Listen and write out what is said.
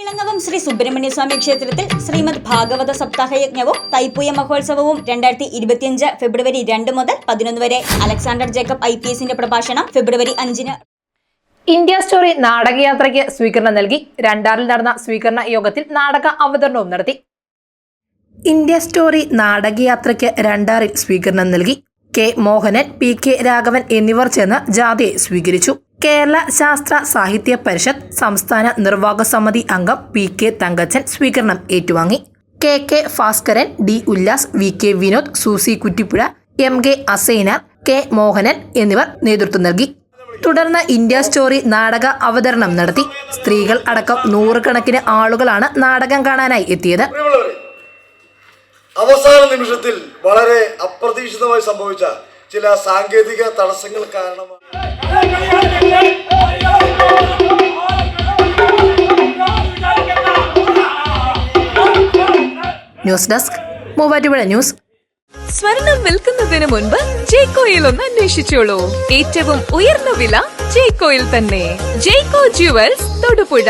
ഇളങ്ങവം ശ്രീ സുബ്രഹ്മണ്യ സ്വാമി ക്ഷേത്രത്തിൽ ശ്രീമദ് ഭാഗവത സപ്താഹ യജ്ഞവും തൈപ്പൂയ മഹോത്സവവും രണ്ടായിരത്തി ഇരുപത്തിയഞ്ച് ഫെബ്രുവരി രണ്ട് മുതൽ പതിനൊന്ന് വരെ. അലക്സാണ്ടർ ജേക്കബ് ഐ പി എസിന്റെ പ്രഭാഷണം ഫെബ്രുവരി അഞ്ചിന്. ഇന്ത്യ സ്റ്റോറി നാടകയാത്രയ്ക്ക് സ്വീകരണം നൽകി. രണ്ടാറിൽ നടന്ന സ്വീകരണ യോഗത്തിൽ നാടക അവതരണവും നടത്തി. ഇന്ത്യ സ്റ്റോറി നാടകയാത്രയ്ക്ക് രണ്ടാറിൽ സ്വീകരണം നൽകി. K Mohanan P K Raghavan എന്നിവർ ചേർന്ന് ജാഥയെ സ്വീകരിച്ചു. കേരള ശാസ്ത്ര സാഹിത്യ പരിഷത്ത് സംസ്ഥാന നിർവാഹക സമിതി അംഗം പി കെ തങ്കച്ചൻ സ്വീകരണം ഏറ്റുവാങ്ങി. K K Bhaskaran D Ullas V K Vinod Susie Kuttippuzha M K Asaina K Mohanan എന്നിവർ നേതൃത്വം നൽകി. തുടർന്ന് ഇന്ത്യ സ്റ്റോറി നാടക അവതരണം നടത്തി. സ്ത്രീകൾ അടക്കം നൂറുകണക്കിന് ആളുകളാണ് നാടകം കാണാനായി എത്തിയത്. അവസാന നിമിഷത്തിൽ വളരെ അപ്രതീക്ഷിതമായി സംഭവിച്ച ചില സാങ്കേതിക തടസ്സങ്ങൾ കാരണമാണ് ന്യൂസ് ഡെസ്ക് മൂവാറ്റുപുഴ ന്യൂസ്. സ്വർണം വിൽക്കുന്നതിന് മുൻപ് ജെയ്കോയിൽ ഒന്ന് അന്വേഷിച്ചോളൂ. ഏറ്റവും ഉയർന്ന വില ജെയ്കോയിൽ തന്നെ. ജെയ്കോ ജുവൽസ് തൊടുപുഴ.